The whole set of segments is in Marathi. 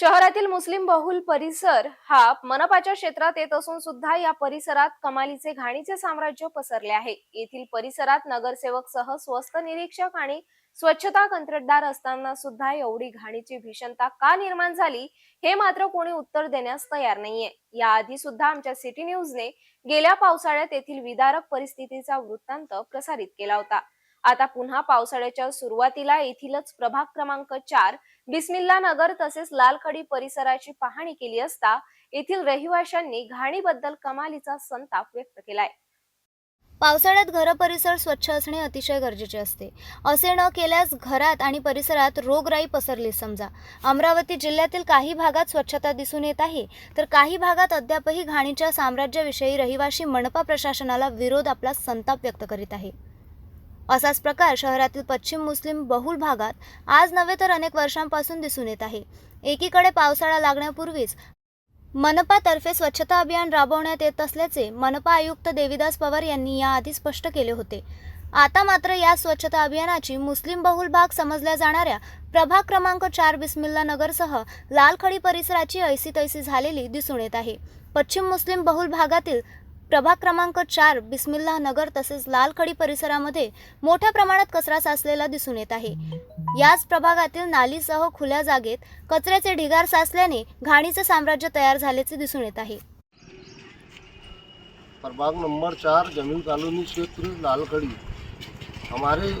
शहरातील मुस्लिम बहुल परिसर हा मनपाच्या क्षेत्रात येत असून सुद्धा या परिसरात कमालीचे घाणीचे साम्राज्य पसरले आहे. येथील परिसरात नगरसेवक सह स्वस्त निरीक्षक आणि स्वच्छता कंत्राटदार असताना सुद्धा एवढी घाणीची भीषणता का निर्माण झाली हे मात्र कोणी उत्तर देण्यास तयार नाहीये. याआधी सुद्धा आमच्या सिटी न्यूजने गेल्या पावसाळ्यात येथील विदारक परिस्थितीचा वृत्तांत प्रसारित केला होता. आता पुन्हा पावसाळ्याच्या सुरुवातीला येथीलच प्रभाग क्रमांक चार बिस्मिल्ला नगर तसेच लालखडी परिसराची पाहणी केली असता येथील रहिवाशांनी घाणीबद्दल कमालीचा संताप व्यक्त केलाय. पावसाळ्यात घर परिसर स्वच्छ असणे अतिशय गरजेचे असते. असे न केल्यास घरात आणि परिसरात रोगराई पसरली समजा. अमरावती जिल्ह्यातील काही भागात स्वच्छता दिसून येत आहे तर काही भागात अद्यापही घाणीच्या साम्राज्याविषयी रहिवाशी मनपा प्रशासनाला विरोध आपला संताप व्यक्त करीत आहे. असाच प्रकार शहरातील पश्चिम मुस्लिम बहुल भागात आज नव्हे तर अनेक वर्षांपासून दिसून येत आहे. एकीकडे पावसाळा लागण्यापूर्वीच मनपातर्फे स्वच्छता अभियान राबवण्यात येत असल्याचे मनपा आयुक्त देविदास पवार यांनी याआधी स्पष्ट केले होते. आता मात्र या स्वच्छता अभियानाची मुस्लिम बहुल भाग समजल्या जाणाऱ्या प्रभाग क्रमांक चार बिस्मिल्ला नगरसह लालखडी परिसराची ऐसी तैसी झालेली दिसून येत आहे. पश्चिम मुस्लिम बहुल भागातील प्रभाग क्रमांक चार बिस्मिल्ला नगर तसेच लालखडी परिसरामध्ये मोठ्या प्रमाणात कचरा साचलेला दिसून येत आहे. याच प्रभागातील नालीसह खुल्या जागेत कचऱ्याचे ढिगार साचल्याने घाणीचे साम्राज्य तयार झाल्याचे दिसून येत आहे. प्रभाग नंबर चार जमीन कॉलोनी क्षेत्र लालखड़ी. हमारे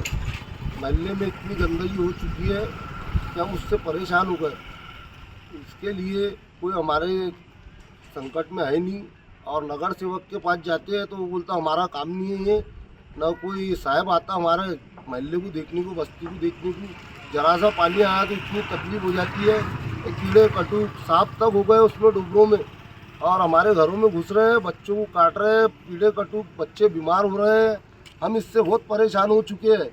महल्ले में इतनी गंदगी हो चुकी है कि हम उससे परेशान हो गए। इसके लिए कोई हमारे संकट में है नहीं। और नगर सेवक के पास जाते हैं तो वो बोलता, हमारा काम नहीं है ये। न कोई साहब आता हमारे महल्ले को देखने को, बस्ती को देखने को। जरा सा पानी आया तो इतनी तकलीफ़ हो जाती है। कीड़े कटू साफ़ तक हो गए उसमें डुबरों में। और हमारे घरों में घुस रहे हैं, बच्चों को काट रहे हैं, कीड़े कटू, बच्चे बीमार हो रहे हैं। हम इससे बहुत परेशान हो चुके हैं।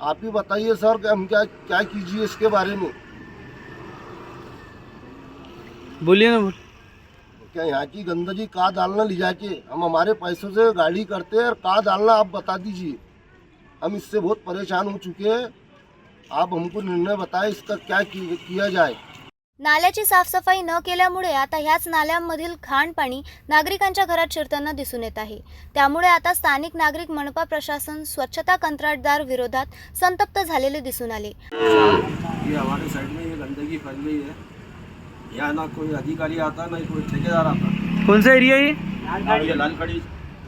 आप ही बताइए सर कि हम क्या क्या कीजिए इसके बारे में? बोलिए ना क्या यहाँ की गंदगी कहाँ डालना ले जाके? हम हमारे पैसों से गाड़ी करते हैं और कहाँ डालना आप बता दीजिए। हम इससे बहुत परेशान हो चुके हैं। आप हमको निर्णय बताएं इसका क्या की- किया जाए। नाल्याची साफसफाई न केल्यामुळे आता ह्याच नाल्यांमधील घाण पाणी नागरिकांच्या घरात शिरताना दिसून येत आहे. त्यामुळे आता स्थानिक नागरिक मनपा प्रशासन स्वच्छता कंत्राटदार विरोधात संतप्त झालेले दिसून आले. हमारे साइड में ये गंदगी फैल गई है। यहाँ ना कोई अधिकारी आता ना कोई ठेकेदार आता। कौन सा एरिया ये? और ये लाल खड़ी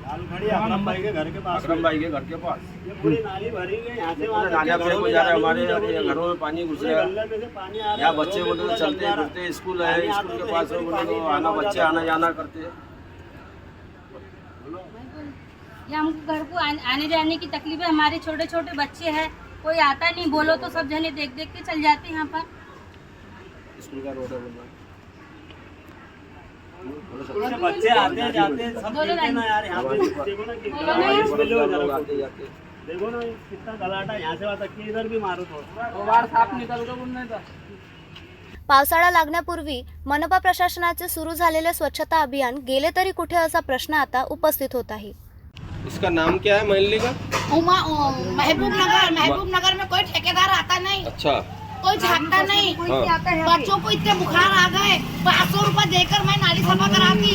अकरम भाई के घर के पास। अकरम भाई के घर के पास। ये पूरी नाली भरी गई यहाँ से वहाँ पूरे तक नालियाँ के भरे घरों हुए में जा रहे हैं हमारे घरों में पानी घुस रहा यहाँ है, बच्चे बोले चलते फिरते स्कूल है स्कूल तो के पास बोले तो आना बच्चे आना जाना करते हैं। ये हमको घर को आने जाने की तकलीफ़ है हमारे छोटे छोटे बच्चे हैं कोई आता नहीं बोलो तो सब जने देख देख के चल जाते हैं यहाँ पर। स्कूल का रोड है बच्चे आते जाते हैं सब देखते ना। यार यहाँ पे देखो ना कि बोलो ना। गाड़ी इसमें लो है जरा लोग कुछ। आते जाते. देखो ना कितना गलाटा यहाँ से वहाँ तक कि इधर भी मारो तो पावसाळा लागण्यापूर्वी मनपा प्रशासनाचे सुरू झालेले स्वच्छता अभियान गेले तरी कुठे असा प्रश्न आता उपस्थित होत आहे. इसका नाम क्या है महल्ले का? उमा महबूब नगर महबूब नगर में कोई ठेकेदार आता नहीं। अच्छा। कोई झांकता नहीं। हाँ। बच्चों को इतने बुखार आ गए। पाँच सौ रूपये देकर मैं नाली सफा कराती।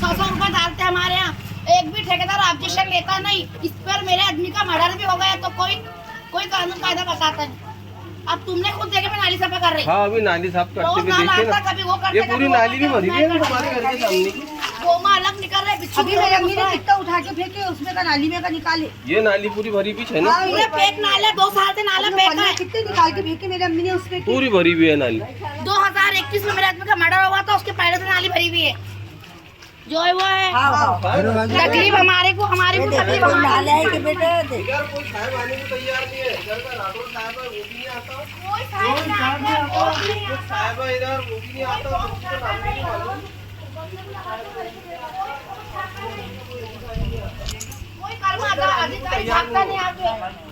सौ सौ रूपये डालते हमारे यहाँ। एक भी ठेकेदार ऑब्जेक्शन लेता नहीं। इस पर मेरे आदमी का मर्डर भी हो गया तो कोई कोई कानून कायदा बताता नहीं। अब तुमने खुद देखे मैं नाली सफा कर रही। हाँ अभी नाली साफ करते नाला देखिए ना। कभी वो करते ये पूरी नाली भी भरी है तुम्हारे घर के सामने की। अभी मेरे अम्मी ने कितना उठा के फेंके उसमें का नाली में का निकाले। ये नाली पूरी भरी पीछे है ना? पूरे फेंक नाले दो साल से नाला फेंक है। कितने निकाल के फेंके मेरे अम्मी ने उसमें पूरी भरी हुई है नाली। दो हज़ार इक्कीस में मेरे आदमी का मर्डर हुआ था उसके पहले से नाली भरी हुई है। जो है वो है। तकलीफ़ हमारे को हमारे को तकलीफ़ हमारे है कि बेटे इधर कोई साहब आने को तैयार नहीं है। इधर का राठौर साहब है वो भी नहीं आता। कोई साइड में आता कोई साहब है इधर वो भी नहीं आता उसको नाम भी नहीं मालूम कोई कर्म